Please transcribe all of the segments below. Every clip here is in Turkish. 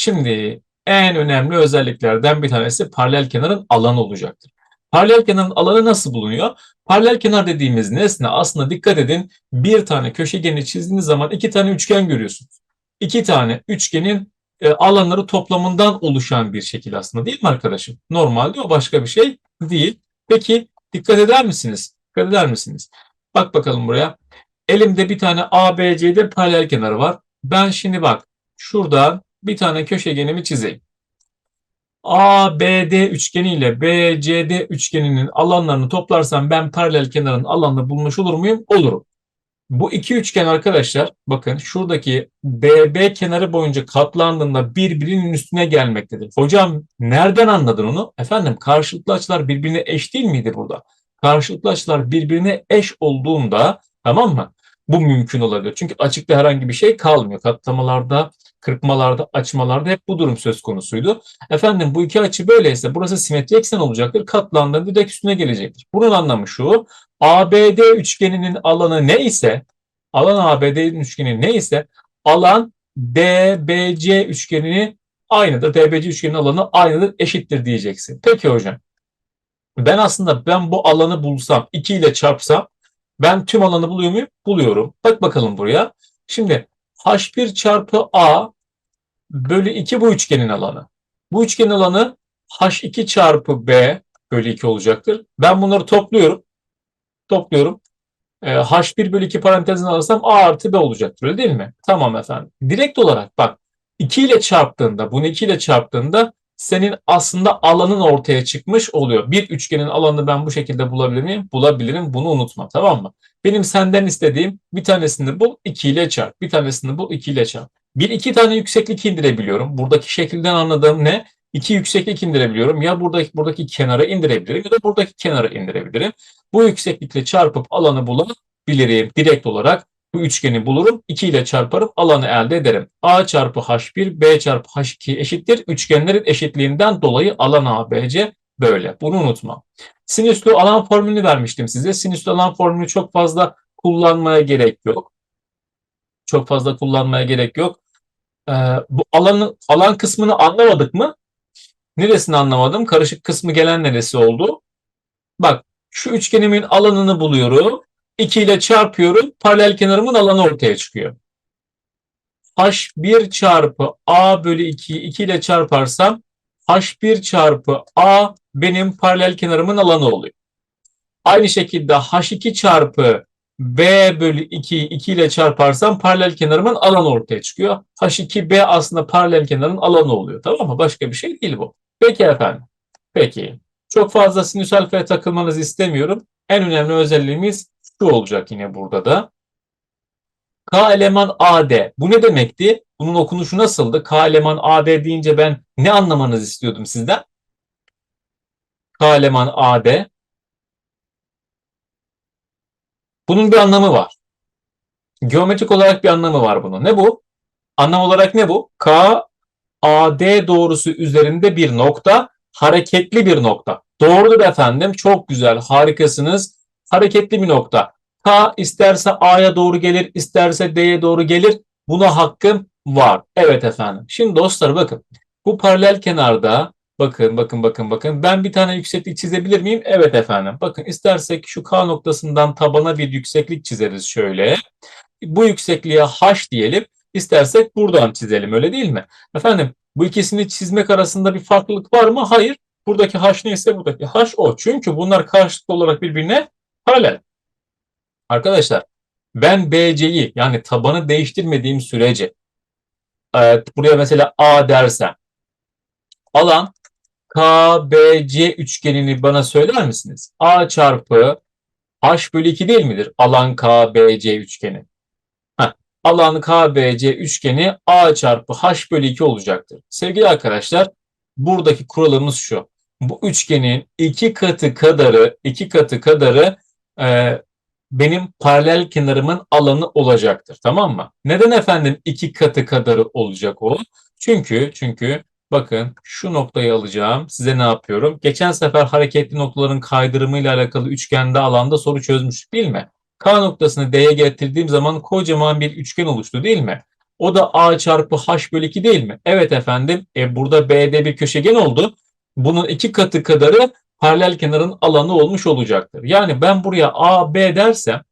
Şimdi en önemli özelliklerden bir tanesi paralel kenarın alanı olacaktır. Paralel kenarın alanı nasıl bulunuyor? Paralel kenar dediğimiz nesne aslında dikkat edin bir tane köşegeni çizdiğiniz zaman iki tane üçgen görüyorsunuz. İki tane üçgenin e, alanları toplamından oluşan bir şekil aslında değil mi arkadaşım? Normalde o başka bir şey değil. Peki dikkat eder misiniz? Dikkat eder misiniz? Bak bakalım buraya. Elimde bir tane ABC'de paralel kenarı var. Ben şimdi bak şuradan bir tane köşegenimi çizeyim. ABD üçgeni ile BCD üçgeninin alanlarını toplarsam ben paralel kenarın alanını bulmuş olur muyum? Olurum. Bu iki üçgen arkadaşlar bakın şuradaki BB kenarı boyunca katlandığında birbirinin üstüne gelmektedir. Hocam nereden anladın onu? Efendim karşılıklı açılar birbirine eş değil miydi burada? Karşılıklı açılar birbirine eş olduğunda tamam mı? Bu mümkün olabilir. Çünkü açıkta herhangi bir şey kalmıyor. Katlamalarda, kırpmalarda, açmalarda hep bu durum söz konusuydu. Efendim bu iki açı böyleyse burası simetri eksen olacaktır. Katlandığında direkt üstüne gelecektir. Bunun anlamı şu. ABD üçgeninin alanı ne ise alan ABD üçgeni ne ise alan DBC üçgenini aynıdır. DBC üçgeninin alanı aynıdır, eşittir diyeceksin. Peki hocam. Ben aslında ben bu alanı bulsam, 2 ile çarpsam ben tüm alanı buluyor muyum? Buluyorum. Bak bakalım buraya. Şimdi H1 çarpı A bölü 2 bu üçgenin alanı. Bu üçgenin alanı H2 çarpı B bölü 2 olacaktır. Ben bunları topluyorum. Topluyorum. Ee, H1 bölü 2 parantezine alırsam A artı B olacaktır öyle değil mi? Tamam efendim. Direkt olarak bak 2 ile çarptığında bunu 2 ile çarptığında senin aslında alanın ortaya çıkmış oluyor. Bir üçgenin alanını ben bu şekilde bulabilir miyim? Bulabilirim. Bunu unutma tamam mı? Benim senden istediğim bir tanesini bul 2 ile çarp. Bir tanesini bul 2 ile çarp. Bir iki tane yükseklik indirebiliyorum. Buradaki şekilden anladığım ne? İki yükseklik indirebiliyorum. Ya buradaki buradaki kenara indirebilirim ya da buradaki kenara indirebilirim. Bu yükseklikle çarpıp alanı bulabilirim. Direkt olarak bu üçgeni bulurum. 2 ile çarparım. Alanı elde ederim. A çarpı H1, B çarpı H2 eşittir. Üçgenlerin eşitliğinden dolayı alan ABC böyle. Bunu unutma. Sinüslü alan formülünü vermiştim size. Sinüslü alan formülü çok fazla kullanmaya gerek yok. Çok fazla kullanmaya gerek yok. Ee, bu alanı, alan kısmını anlamadık mı? Neresini anlamadım? Karışık kısmı gelen neresi oldu? Bak şu üçgenimin alanını buluyorum. 2 ile çarpıyorum. Paralel kenarımın alanı ortaya çıkıyor. H1 çarpı A bölü 2'yi 2 ile çarparsam H1 çarpı A benim paralel kenarımın alanı oluyor. Aynı şekilde H2 çarpı B bölü 2'yi 2 ile çarparsam paralel kenarımın alanı ortaya çıkıyor. H2B aslında paralel kenarın alanı oluyor. Tamam mı? Başka bir şey değil bu. Peki efendim. Peki. Çok fazla sinüs alfaya takılmanızı istemiyorum. En önemli özelliğimiz şu olacak yine burada da. K eleman AD. Bu ne demekti? Bunun okunuşu nasıldı? K eleman AD deyince ben ne anlamanızı istiyordum sizden? K eleman AD. Bunun bir anlamı var. Geometrik olarak bir anlamı var bunun. Ne bu? Anlam olarak ne bu? K AD doğrusu üzerinde bir nokta, hareketli bir nokta. Doğrudur efendim. Çok güzel. Harikasınız. Hareketli bir nokta. K isterse A'ya doğru gelir, isterse D'ye doğru gelir. Buna hakkım var. Evet efendim. Şimdi dostlar bakın. Bu paralel kenarda bakın bakın bakın bakın. Ben bir tane yükseklik çizebilir miyim? Evet efendim. Bakın istersek şu K noktasından tabana bir yükseklik çizeriz şöyle. Bu yüksekliğe H diyelim. İstersek buradan çizelim öyle değil mi? Efendim bu ikisini çizmek arasında bir farklılık var mı? Hayır. Buradaki H neyse buradaki H o. Çünkü bunlar karşılıklı olarak birbirine paralel. Arkadaşlar ben BC'yi yani tabanı değiştirmediğim sürece e, buraya mesela A dersem alan KBC üçgenini bana söyler misiniz? A çarpı H bölü 2 değil midir? Alan KBC üçgeni. Heh, alan KBC üçgeni A çarpı H bölü 2 olacaktır. Sevgili arkadaşlar buradaki kuralımız şu. Bu üçgenin iki katı kadarı iki katı kadarı e, benim paralel kenarımın alanı olacaktır. Tamam mı? Neden efendim iki katı kadarı olacak o? Çünkü çünkü bakın şu noktayı alacağım. Size ne yapıyorum? Geçen sefer hareketli noktaların kaydırımıyla alakalı üçgende alanda soru çözmüştük değil mi? K noktasını D'ye getirdiğim zaman kocaman bir üçgen oluştu değil mi? O da A çarpı H bölü 2 değil mi? Evet efendim. E burada B'de bir köşegen oldu. Bunun iki katı kadarı paralel kenarın alanı olmuş olacaktır. Yani ben buraya AB dersem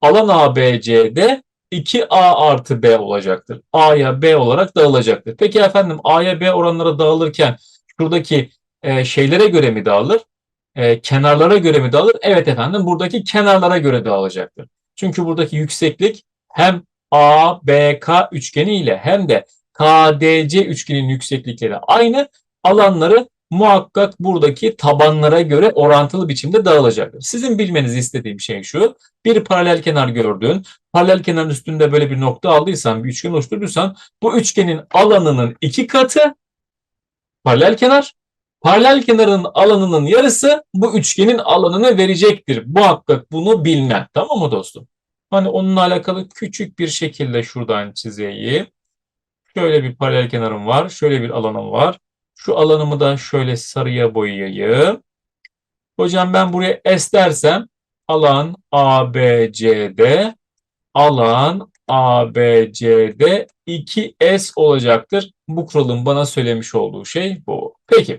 alan ABC'de 2A artı B olacaktır. A'ya B olarak dağılacaktır. Peki efendim A'ya B oranları dağılırken şuradaki e, şeylere göre mi dağılır? E, kenarlara göre mi dağılır? Evet efendim buradaki kenarlara göre dağılacaktır. Çünkü buradaki yükseklik hem ABK üçgeni ile hem de KDC üçgeninin yükseklikleri aynı. Alanları muhakkak buradaki tabanlara göre orantılı biçimde dağılacaktır. Sizin bilmenizi istediğim şey şu. Bir paralel kenar gördün. Paralel kenarın üstünde böyle bir nokta aldıysan, bir üçgen oluşturduysan bu üçgenin alanının iki katı paralel kenar. Paralel kenarın alanının yarısı bu üçgenin alanını verecektir. Muhakkak bunu bilmen. Tamam mı dostum? Hani onunla alakalı küçük bir şekilde şuradan çizeyim. Şöyle bir paralel kenarım var. Şöyle bir alanım var. Şu alanımı da şöyle sarıya boyayayım. Hocam ben buraya S dersem alan ABCD alan ABCD 2S olacaktır. Bu kuralın bana söylemiş olduğu şey bu. Peki.